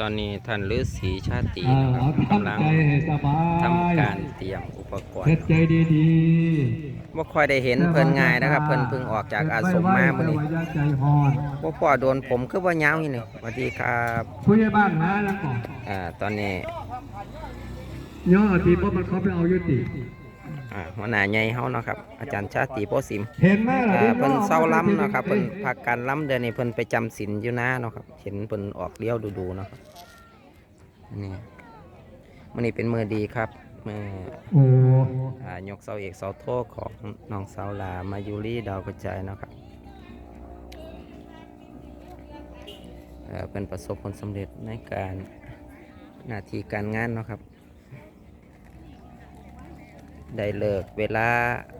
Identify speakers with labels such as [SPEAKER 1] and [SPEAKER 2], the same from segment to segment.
[SPEAKER 1] ตอนนี้ท่านฤาษีชาติ
[SPEAKER 2] อ่า
[SPEAKER 1] นะครับ
[SPEAKER 2] เอา
[SPEAKER 1] กำลั
[SPEAKER 2] ทำ
[SPEAKER 1] ง
[SPEAKER 2] ใจให้สบาย
[SPEAKER 1] ทำการเตรียมอุปกร
[SPEAKER 2] เฮ็ด
[SPEAKER 1] ณ์
[SPEAKER 2] ใจดี
[SPEAKER 1] บ่ค่อยได้เห็นเพิ่นง่ายนะครับ เพิ่นเพิ่งออกจากอาสมมามื้อนี้
[SPEAKER 2] เฮ็ดไว้ไว้แต่ว่าอย่าใจฮอน
[SPEAKER 1] บ่พอโดนผมคือบ่ยาวนี่นี่สวัสดีครับ
[SPEAKER 2] ผู้ใหญ่บ้านมาแล้วก่อน
[SPEAKER 1] อ่าตอนนี้
[SPEAKER 2] ย่อที่บ่มันเขาไปเอาอยู่ติ
[SPEAKER 1] อ่าหัวหน้าใหญ่เฮาเนาะครับอาจารย์ชาติโพสิม
[SPEAKER 2] เห็นไหมล่ะ
[SPEAKER 1] อ่า
[SPEAKER 2] ที่
[SPEAKER 1] เพิ่น
[SPEAKER 2] ย่อ
[SPEAKER 1] เศร้าล้ำเนาะครับเพิ่นพักการล้ำเดือนนี้เพิ่นไปจำศีลอยู่นะเนาะครับเห็นเพิ่นออกเลี้ยวดูๆเนาะครับนี่มื้อนี้เป็นมื้อดีครับมื้อ
[SPEAKER 2] โอ้
[SPEAKER 1] อ่ายกเสาเอกเสาโทของน้องสาวลามายูรีดาวกระจายเนาะครับเอ่อเป็นประสบผลสำเร็จในการหน้าที่การงานเนาะครับ ได้เลิกเวลา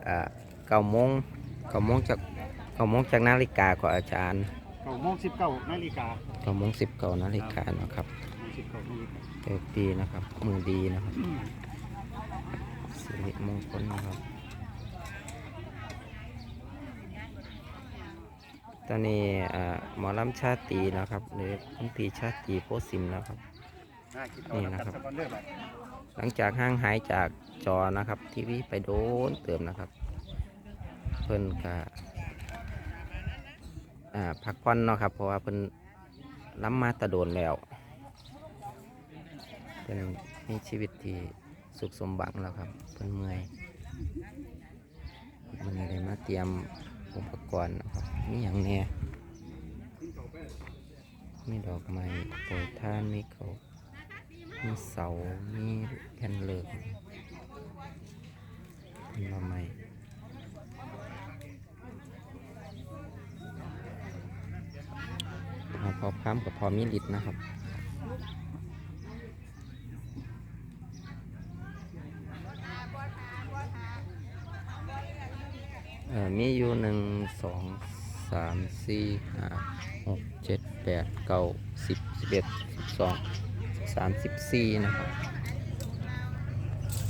[SPEAKER 1] อ่าเก้าโมงเก้าโมงจากเก้าโมงจากนาฬิกาของอาจารย์
[SPEAKER 3] เก้าโมงสิบเก้านาฬิกา
[SPEAKER 1] เก้าโมงสิบเก้านาฬิกาเนาะครับ
[SPEAKER 3] สิบเก้านาฬิกา
[SPEAKER 1] เลิกดีนะครับ มือดีนะครับสิริมงคลนะครับ ตอนนี้อ่าหมอลำชาตรีนะครับหรือคุณตรีชาตรีโพสิมนะครับ
[SPEAKER 3] น่าคิดเอา
[SPEAKER 1] นี่
[SPEAKER 3] แล้ว
[SPEAKER 1] นะครั
[SPEAKER 3] กับนสักวันเด้อบัด
[SPEAKER 1] หลังจากห่างหายจากจอนะครับทีวีไปโดนเติมนะครับ เพิ่นก็พักผ่อนเนาะครับ เพราะว่าเพิ่นล้ำมาแตะโดนแล้วเป็นมีชีวิตที่สุขสมบังแล้วครับเพิ่นเมื่อยมันได้มาเตรียมอุปกรณ์นะครับมีอย่างแน่มีดอกไม้โปรยท่านมีเขา มีเสา มีแผ่นเหล็กเป็นมาใหม่พอพร้ำกับพอมีลิดนะครับเอ่อมีอยู่หนึ่งสองสามสี่ห้าหกเจ็ดแปดเก้าสิบสิบเอ็ดสิบสอง สามสิบสี่นะครับ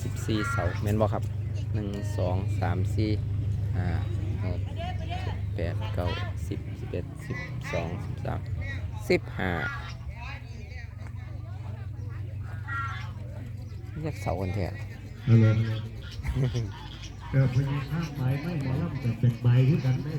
[SPEAKER 1] สิบสี่เสาเมนบอครับหนึ่งสองสามสี่ห้าหกเจ็ดแปดเก้าสิบสิบเอ็ดสิบสองสิบสามสิบห้าเรียกเสากันแท้
[SPEAKER 2] ฮัลโหลเออพอดีข้างใบไม่หมอลำแต่เป็นใบที่กันได้